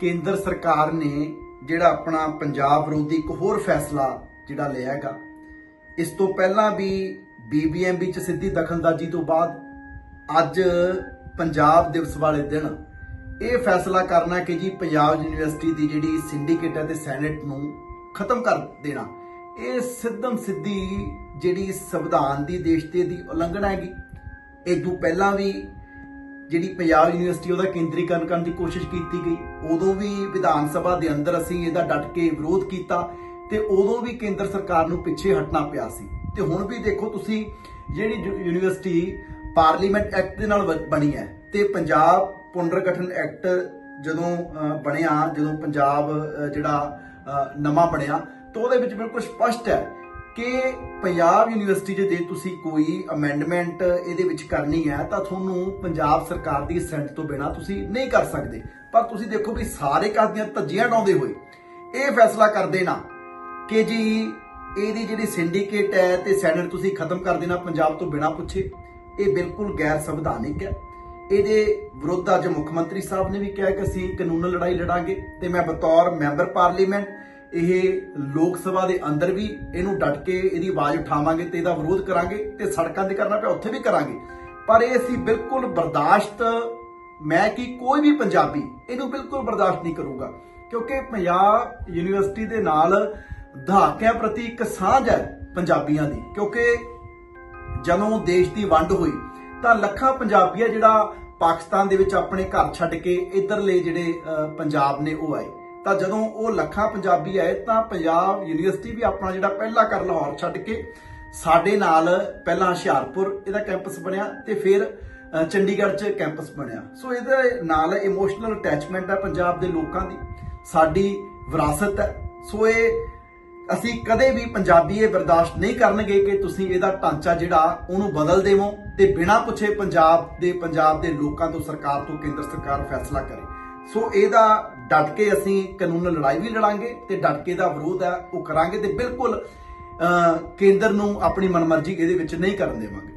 ਕੇਂਦਰ ਸਰਕਾਰ ਨੇ ਜਿਹੜਾ ਆਪਣਾ ਪੰਜਾਬ ਵਿਰੋਧੀ ਇੱਕ ਹੋਰ ਫੈਸਲਾ ਜਿਹੜਾ ਲਿਆ ਹੈਗਾ, ਇਸ ਤੋਂ ਪਹਿਲਾਂ ਵੀ ਬੀਬੀਐਮਬੀ ਚ ਸਿੱਧੀ ਦਖਲਅੰਦਾਜ਼ੀ ਤੋਂ ਬਾਅਦ ਅੱਜ ਪੰਜਾਬ ਦਿਵਸ ਵਾਲੇ ਦਿਨ ਇਹ ਫੈਸਲਾ ਕਰਨਾ ਕਿ ਜੀ ਪੰਜਾਬ ਯੂਨੀਵਰਸਿਟੀ ਦੀ ਜਿਹੜੀ ਸਿੰਡੀਕੇਟ ਹੈ ਤੇ ਸੈਨੇਟ ਨੂੰ ਖਤਮ ਕਰ ਦੇਣਾ। ਇਹ ਸਿੱਧਮ ਸਿੱਧੀ ਜਿਹੜੀ ਸੰਵਿਧਾਨ ਦੀ ਦੇਸ਼ ਤੇ ਦੀ ਉਲੰਘਣਾ ਹੈਗੀ। ਇਹ ਤੋਂ ਪਹਿਲਾਂ ਵੀ ਜਿਹੜੀ ਪੰਜਾਬ ਯੂਨੀਵਰਸਿਟੀ, ਉਹਦਾ ਕੇਂਦਰੀਕਰਨ ਕਰਨ ਦੀ ਕੋਸ਼ਿਸ਼ ਕੀਤੀ ਗਈ। ਉਦੋਂ ਵੀ ਵਿਧਾਨ ਸਭਾ ਦੇ ਅੰਦਰ ਅਸੀਂ ਇਹਦਾ ਡਟ ਕੇ ਵਿਰੋਧ ਕੀਤਾ ਤੇ ਉਦੋਂ ਵੀ ਕੇਂਦਰ ਸਰਕਾਰ ਨੂੰ ਪਿੱਛੇ ਹਟਣਾ ਪਿਆ ਸੀ। ਤੇ ਹੁਣ ਵੀ ਦੇਖੋ ਤੁਸੀਂ, ਜਿਹੜੀ ਯੂ- ਯੂਨੀਵਰਸਿਟੀ ਪਾਰਲੀਮੈਂਟ ਐਕਟ ਦੇ ਨਾਲ ਬ- ਬਣੀ ਹੈ ਤੇ ਪੰਜਾਬ ਪੁਨਰਗਠਨ ਐਕਟ ਜਦੋਂ ਬਣਿਆ, ਜਦੋਂ ਪੰਜਾਬ ਜਿਹੜਾ ਨਵਾਂ ਬਣਿਆ, ਤਾਂ ਉਹਦੇ ਵਿੱਚ ਬਿਲਕੁਲ ਸਪਸ਼ਟ ਹੈ ਕਿ ਪੰਜਾਬ ਯੂਨੀਵਰਸਿਟੀ 'ਚ ਜੇ ਤੁਸੀਂ ਕੋਈ ਅਮੈਂਡਮੈਂਟ ਇਹਦੇ ਵਿੱਚ ਕਰਨੀ ਹੈ, ਤਾਂ ਤੁਹਾਨੂੰ ਪੰਜਾਬ ਸਰਕਾਰ ਦੀ ਸੈਂਟ ਤੋਂ ਬਿਨਾ ਤੁਸੀਂ ਨਹੀਂ ਕਰ ਸਕਦੇ। ਪਰ ਤੁਸੀਂ ਦੇਖੋ ਵੀ ਸਾਰੇ ਕਾਦੀਆਂ ਧੱਜੀਆਂ ਡਾਉਂਦੇ ਹੋਏ ਇਹ ਫੈਸਲਾ ਕਰਦੇ ਨਾ ਕਿ ਜੀ ਇਹਦੀ ਜਿਹੜੀ ਸਿੰਡੀਕੇਟ ਹੈ ਤੇ ਸੈਨੇਟ ਤੁਸੀਂ ਖਤਮ ਕਰ ਦੇਣਾ, ਪੰਜਾਬ ਤੋਂ ਬਿਨਾ ਪੁੱਛੇ, ਇਹ ਬਿਲਕੁਲ ਗੈਰ ਸੰਵਿਧਾਨਿਕ ਹੈ। ਇਹਦੇ ਵਿਰੁੱਧ ਅੱਜ ਮੁੱਖ ਮੰਤਰੀ ਸਾਹਿਬ ਨੇ ਵੀ ਕਿਹਾ ਕਿ ਅਸੀਂ ਕਾਨੂੰਨ ਲੜਾਈ ਲੜਾਂਗੇ ਤੇ ਮੈਂ ਬਤੌਰ ਮੈਂਬਰ ਪਾਰਲੀਮੈਂਟ ਇਹ ਲੋਕ ਸਭਾ ਦੇ ਅੰਦਰ ਵੀ ਇਹਨੂੰ ਡਟ ਕੇ ਇਹਦੀ ਆਵਾਜ਼ ਉਠਾਵਾਂਗੇ ਤੇ ਇਹਦਾ ਵਿਰੋਧ ਕਰਾਂਗੇ ਤੇ ਸੜਕਾਂ ਤੇ ਕਰਨਾ ਪਿਆ, ਉੱਥੇ ਵੀ ਕਰਾਂਗੇ। ਪਰ ਇਹ ਅਸੀਂ ਬਿਲਕੁਲ ਬਰਦਾਸ਼ਤ, ਮੈਂ ਕਿ ਕੋਈ ਵੀ ਪੰਜਾਬੀ ਇਹਨੂੰ ਬਿਲਕੁਲ ਬਰਦਾਸ਼ਤ ਨਹੀਂ ਕਰੂਗਾ। ਕਿਉਂਕਿ ਪੰਜਾਬ ਯੂਨੀਵਰਸਿਟੀ ਦੇ ਨਾਲ ਦਹਾਕਿਆਂ ਪ੍ਰਤੀ ਇੱਕ ਸਾਂਝ ਹੈ ਪੰਜਾਬੀਆਂ ਦੀ। ਕਿਉਂਕਿ ਜਦੋਂ ਦੇਸ਼ ਦੀ ਵੰਡ ਹੋਈ, ਤਾਂ ਲੱਖਾਂ ਪੰਜਾਬੀ ਆ ਜਿਹੜਾ ਪਾਕਿਸਤਾਨ ਦੇ ਵਿੱਚ ਆਪਣੇ ਘਰ ਛੱਡ ਕੇ ਇਧਰਲੇ ਜਿਹੜੇ ਪੰਜਾਬ ਨੇ ਉਹ ਆਏ। ਤਾਂ ਜਦੋਂ ਉਹ ਲੱਖਾਂ ਪੰਜਾਬੀ ਆਏ ਤਾਂ ਪੰਜਾਬ ਯੂਨੀਵਰਸਿਟੀ ਵੀ ਆਪਣਾ ਜਿਹੜਾ ਪਹਿਲਾ ਕਰ ਲਾਹੌਰ ਛੱਡ ਕੇ ਸਾਡੇ ਨਾਲ ਪਹਿਲਾਂ ਹੁਸ਼ਿਆਰਪੁਰ ਇਹਦਾ ਕੈਂਪਸ ਬਣਿਆ ਤੇ ਫਿਰ ਚੰਡੀਗੜ੍ਹ 'ਚ ਕੈਂਪਸ ਬਣਿਆ। ਸੋ ਇਹਦੇ ਨਾਲ ਇਮੋਸ਼ਨਲ ਅਟੈਚਮੈਂਟ ਹੈ ਪੰਜਾਬ ਦੇ ਲੋਕਾਂ ਦੀ, ਸਾਡੀ ਵਿਰਾਸਤ ਹੈ ਸੋ ਇਹ ਅਸੀਂ ਕਦੇ ਵੀ ਪੰਜਾਬੀ ਇਹ ਬਰਦਾਸ਼ਤ ਨਹੀਂ ਕਰਨਗੇ ਕਿ ਤੁਸੀਂ ਇਹਦਾ ਢਾਂਚਾ ਜਿਹੜਾ ਉਹਨੂੰ ਬਦਲ ਦੇਵੋ ਤੇ ਬਿਨਾਂ ਪੁੱਛੇ ਪੰਜਾਬ ਦੇ ਪੰਜਾਬ ਦੇ ਲੋਕਾਂ ਤੋਂ, ਸਰਕਾਰ ਤੋਂ, ਕੇਂਦਰ ਸਰਕਾਰ ਫੈਸਲਾ ਕਰੇ। ਸੋ ਇਹਦਾ ਡਟ ਕੇ ਅਸੀਂ ਕਾਨੂੰਨ ਲੜਾਈ ਵੀ ਲੜਾਂਗੇ ਤੇ ਡਟ ਕੇ ਦਾ ਵਿਰੋਧ ਹੈ, ਉਹ ਕਰਾਂਗੇ ਤੇ ਬਿਲਕੁਲ ਕੇਂਦਰ ਨੂੰ ਆਪਣੀ ਮਨਮਰਜ਼ੀ ਇਹਦੇ ਵਿੱਚ ਨਹੀਂ ਕਰਨ ਦੇਵਾਂਗੇ।